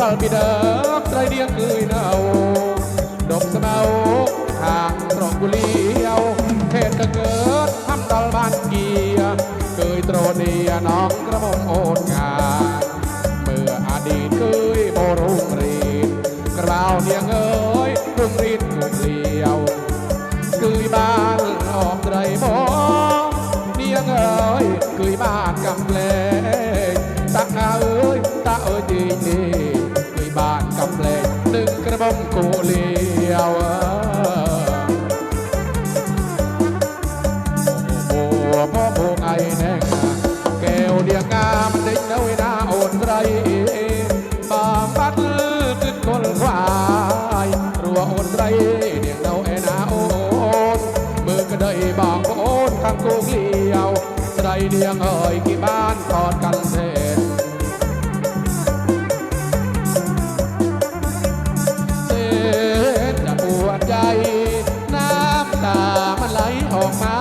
บ้านปีเดิมใครเรียกเลยเนาดบสมาทางตรองกุ땀이나ย라이디아 끄이나오 높사나오 강트렁굴리아오 해떡은 함달반기ตรุนี니아 넉그라몬 온가มโอนงานเมื่ออดีตเคยโบรุงรีนกล่าวเนียงเอ้ยรุงรีนรุ่งเลียวกุยบ้านออกไรมองเนียงเอ้ยกุยบ้านกำเล ก้มกุเลียวโอ้หพ่อพงไอแนงแก้วเดียงามดิ้งเดวินาโอนไรบางบัดลืดขึ้นคนควายรัวโอนไรเดียงเดาไอนาโอนมือก็ได้บางโอนข้างกุเลียวไรเดียงเอ่ย ออกมา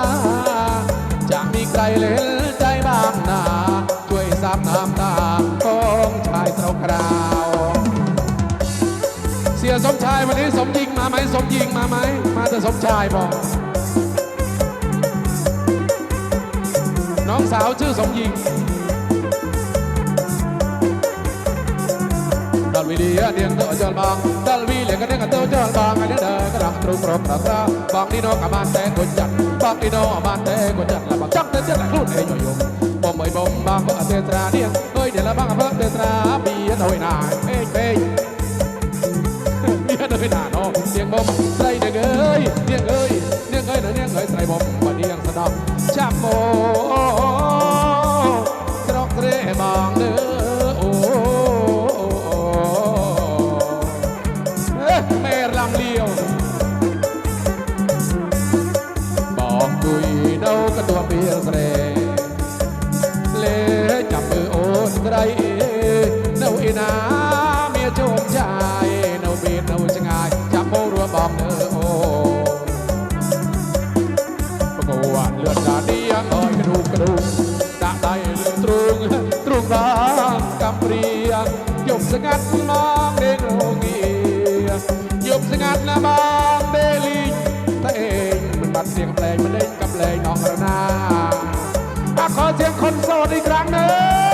จะมีใครเล่นใจบ้างนาช่วยซับน้ำตาของชายเศร้าคราว เสียสมชายวันนี้สมยิงมาไหมสมยิงมาไหมมาแต่สมชายบอกน้องสาวชื่อสมยิงดัลวีเดียเดียงเตอจอลบางดัลวีเหลียงกันเดียงกันเตอจอลบางอันนี้ เด้อกระดังตรุงกรมกระระบางนี่โนกับบ้านแต่กดจัดบางนี่โนบ้านแต่กดจัดละบางจังแต่เจ้าแต่รุ่นเอ้ยโยมบ่มเอ้ยบ่มบางก็เตตราเดียงเอ้ยเดี๋ยวละบางอำเภอเตตราเบียดโอยนายเอ้ยเอ้ยเมียเดินหน้าน้องเสียงบอมใส่เด็กเอ้ยเนียงเอ้ยเนียงเอ้ยเนียงเอ้ยใส่บอมมาเนียงสะดับชักโม ណាមានជោគជ័យនៅមាននៅឆ្ងាយចាំបងរួមបងមើលអូបងវ៉ាលឿនដល់នាងអើយគ្រូគ្រូដាក់ដៃលើទ្រូងទ្រូងដល់កំព្រាយប់ស្ងាត់ឡងដេករងាយប់ស្ងាត់ណាបងដេលីតែឯងមិនបាត់សៀងផ្លែងមិនដេកកំលែងអស់រណាអខោជាងខុនសោតអីក្រាំងនៅ